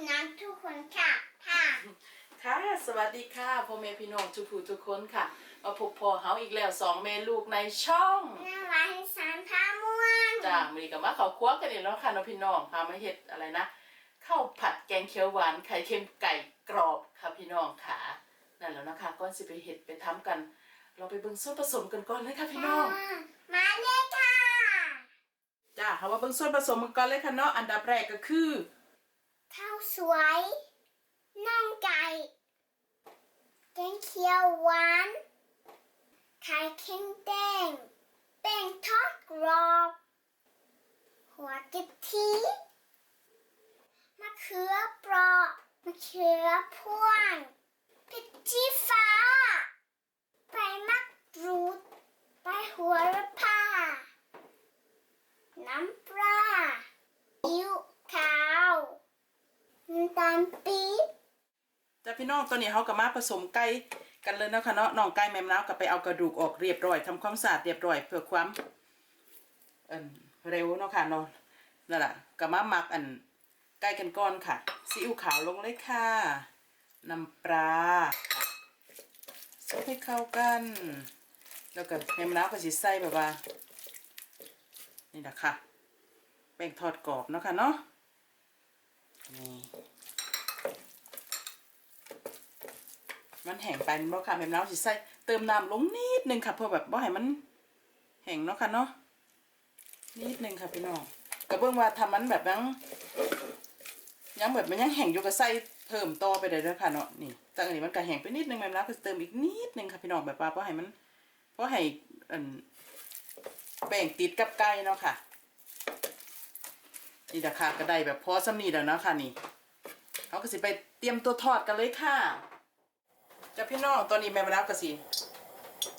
พี่น้องทุกคนค่ะค่ะค่ะ สวัสดีค่ะพ่อแม่พี่น้องทุกผู้ทุกคนค่ะ มาพบพ่อเฮาอีกแล้วสองแม่ลูกในช่องน่ารักให้สารพาม่วงจ้ามีกับมาเขาวครัวกันอีกแล้วค่ะน้องพี่น้องพามาเฮ็ดอะไรนะข้าวผัดแกงเขียวหวานไข่เค็มไก่กรอบค่ะพี่น้องค่ะนั่นแล้วนะคะก่อนสิไปเฮ็ดไปทำกัน เราไปเบิ่งส่วนผสมกันก่อนเลยค่ะพี่น้อง มาเลยค่ะจ้าเฮามาเบิ่งส่วนผสมกันก่อนเลยค่ะเนาะอันดับแรกก็คือ ข้าวสวยน่องไก่แกงเขียวหวานไข่เค็มแดงแป้งทอดกรอบหัวกะทิมะเขือเปราะมะเขือพวงพริกชี้ฟ้าใบมะกรูดใบหัวระพา น้ำปลาอิ๊วขาวน้ำตาลปี๊บจ้าพี่น้องตัวนี้เขาก็มาผสมไก่กันเลยนะคะเนาะน้องไก่แม่มะนาวก็ไปเอากระดูกออกเรียบร้อยทำความสะอาดเรียบร้อยเพื่อความเอ่นเร็วเนาะค่ะเนาะนั่นแหละก็มาหมักอันไก่กันก่อนค่ะซีอิ๊วขาวลงเลยค่ะน้ำปลาค่ะซดให้เข้ากัน แล้วก็แม่มะนาวก็สิใส่แบบว่านี่แหละค่ะแป้งทอดกรอบเนาะค่ะเนาะนี่ มันแห้งไปมันบ่ค่ะแม่น้ำสิใส่เติมน้ำลงนิดนึงค่ะเพื่อแบบบ่ให้มันแห้งเนาะค่ะเนาะนิดนึงค่ะพี่น้องก็เบิ่งว่าทำมันแบบยังยังแบบมันยังแห้งอยู่ก็ใส่เพิ่มต่อไปเลยเด้อค่ะเนาะนี่จากอันนี้มันก็แห้งไปนิดนึงแม่น้ำก็เติมอีกนิดนึงค่ะพี่น้องแบบว่าบ่ให้มันบ่ให้อันแป้งติดกับไก่เนาะค่ะนี่ราคาก็ได้แบบพอสำนีแล้วเนาะค่ะนี่เขาก็สิไปเตรียมตัวทอดกันเลยค่ะ จ้ะพี่น้องตอนนี้แม่มาแล้วกะสิ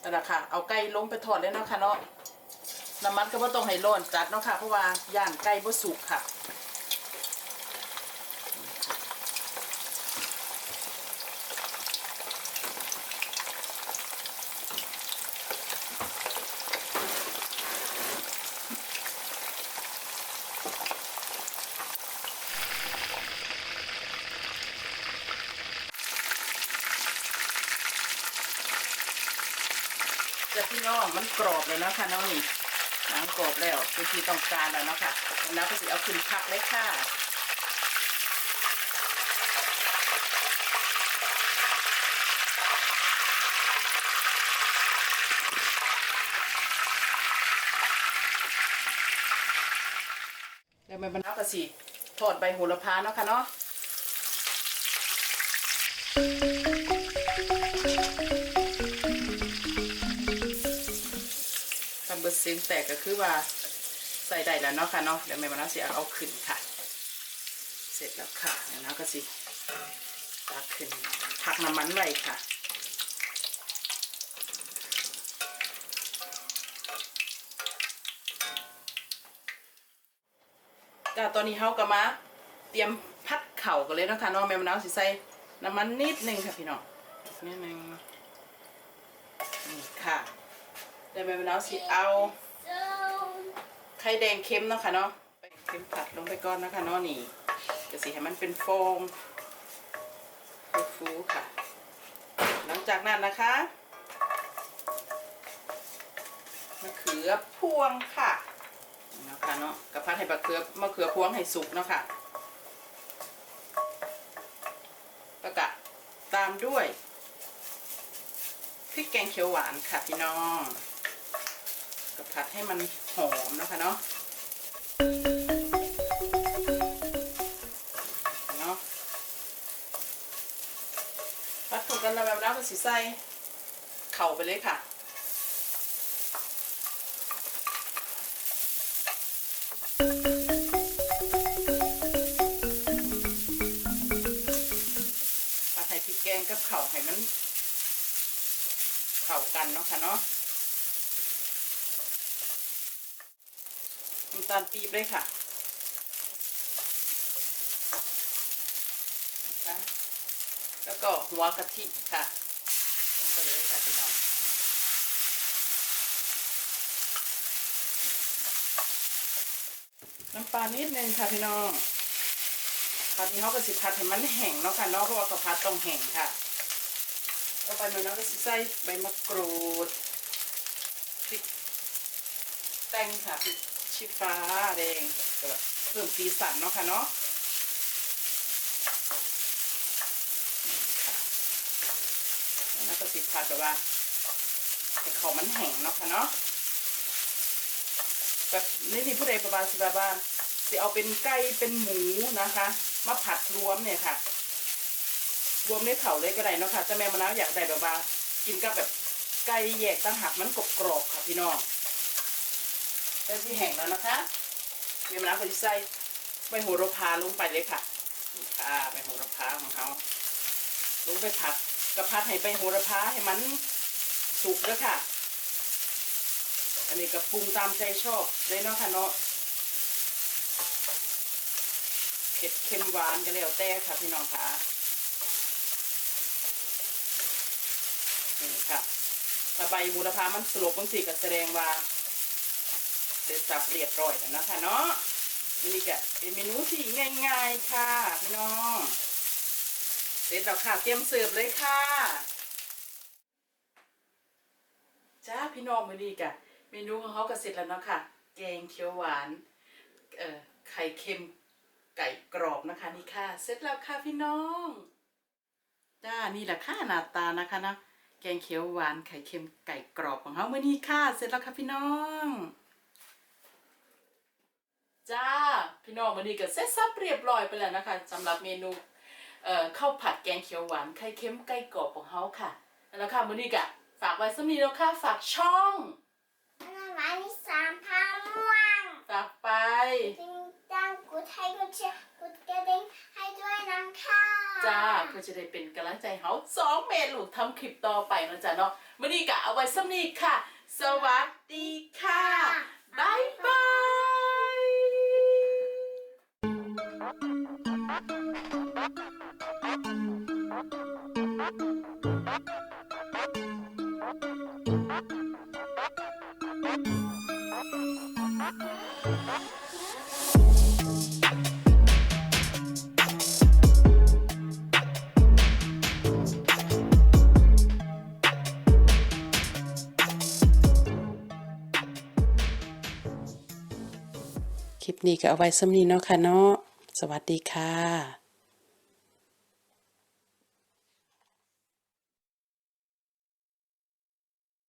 นั่นแหละค่ะ เอาไก่ลงไปทอดเลยเนาะค่ะเนาะน้ำมันก็บ่ต้องให้ร้อนจัดเนาะค่ะ เพราะว่าย่างไก่บ่สุกค่ะ จะพี่น้องมันกรอบเลยนะค่ะเนาะนี่หนังกรอบแล้วเป็นที่ต้องการแล้วนะค่ะแล้วก็สิเอาขึ้นพักเลยค่ะเดี๋ยวแม่บรรทับกสิทอดใบโหระพาเนาะค่ะเนาะ ทำเบอร์เซนแตกก็คือว่าใส่ได้แล้วเนาะค่ะเนาะเดี๋ยวแม่มานาสิเอาขึ้นค่ะ เสร็จแล้วค่ะแล้วนะก็สิตักขึ้นพักน้ำมันไว้ค่ะจ้าตอนนี้เฮาก็มาเตรียมพัดเข่ากันเลยนะคะเนาะแม่มะนาวสิใส่น้ำมันนิดนึงค่ะพี่น้องนิดนึงนี่ค่ะ เดี๋ยวแม่มะนาวสิเอาไข่แดงเค็มเนาะค่ะเนาะไปเค็มผัดลงไปก่อนนะคะเนาะนี่จะสิให้มันเป็นฟองฟูๆค่ะ หลังจากนั้นนะคะมะเขือพวงค่ะเนาะค่ะเนาะกระพัดให้มะเขือมะเขือพวงให้สุกเนาะค่ะแล้วก็ตามด้วยพริกแกงเขียวหวานค่ะพี่น้อง ผัดให้มันหอมนะคะเนาะเนาะผัดถูกกันแล้วแบบน้ำก็สีใส่เข่าไปเลยค่ะผัดให้พริกแกงกับเข่าให้มัน เข่ากันเนาะค่ะเนาะ น้ำตาลปี๊บเลยค่ะนะคะแล้วก็หัวกะทิค่ะลงไปเลยค่ะพี่น้องน้ำปลานิดนึงค่ะพี่น้องผัดนี้เขาก็สิผัดให้มันแห้งเนาะค่ะเนาะเพราะว่ากะผัดต้องแห้งค่ะต่อไปมันเราก็สิใส่ใบมะกรูดพริกแตงค่ะพริก ชี้ฟ้าแดงเพิ่มสีสันเนาะค่ะเนาะแล้วก็สิผัดแบบว่าให้เขามันแห้งเนาะค่ะเนาะแบบนี่ที่ผู้ใดประมาณสิบาบาสิเอาเป็นไก่เป็นหมูนะคะ มาผัดรวมเนี่ยค่ะ รวมในเผาเลยก็ได้เนาะค่ะแต่แม่มะนาวอยากได้แบบว่ากินกับแบบไก่แยกตั้งหักมันกรอบๆค่ะพี่น้อง เป็นที่แห้งแล้วนะคะแม่มะนาวก็จะใส่ใบโหระพาลงไปเลยค่ะค่ะใบโหระพาของเขาลงไปผัดกระพัดให้ใบโหระพาให้มันสุกแล้วค่ะ อันนี้ก็ปรุงตามใจชอบเลยเนาะค่ะเนาะเผ็ดเค็มหวานก็แล้วแต่ค่ะพี่น้องค่ะนี่ค่ะถ้าใบหูระพามันสลบบางสีก็แสดงว่า เสร็จสับเรียบร้อยแล้วนะคะเนาะนี่ก็เป็นเมนูที่ง่าย ๆค่ะพี่น้อง เสร็จแล้วค่ะเตรียมเสิร์ฟเลยค่ะจ้าพี่น้องมื้อนี้กะเมนูของเขาก็เสร็จแล้วเนาะค่ะ แกงเขียวหวานเอ่อไข่เค็มไก่กรอบนะคะนี่ค่ะ เสร็จแล้วค่ะพี่น้องจ้านี่แหละค่ะหน้าตานะคะนะแกงเขียวหวานไข่เค็มไก่กรอบของเขาเมื้อนี้ค่ะ เสร็จแล้วค่ะพี่น้อง จ้า พี่น้องมื้อนี้ก็เสร็จสับเรียบร้อยไปแล้วนะคะสำหรับเมนูเอ่อข้าวผัดแกงเขียวหวานไข่เค็มไก่กรอบของเขาค่ะแล้วค่ะมื้อนี้ก็ฝากไว้สมีแล้วค่ะฝากช่องอันนั้นวันที่สามพาม่วงฝากไปจริงจังกูไทยกูเชียร์กูกระดิ่งให้ด้วยนะคะจ้าเพื่อจะได้เป็นกำลังใจให้เขาสองเมตรลูกทำคลิปต่อไปนะจ๊ะเนาะมื่อนี้กะเอาไว้สำนีค่ะ สวัสดี คลิปนี้ก็เอาไว้สำนีเนาะค่ะเนาะ สวัสดีค่ะ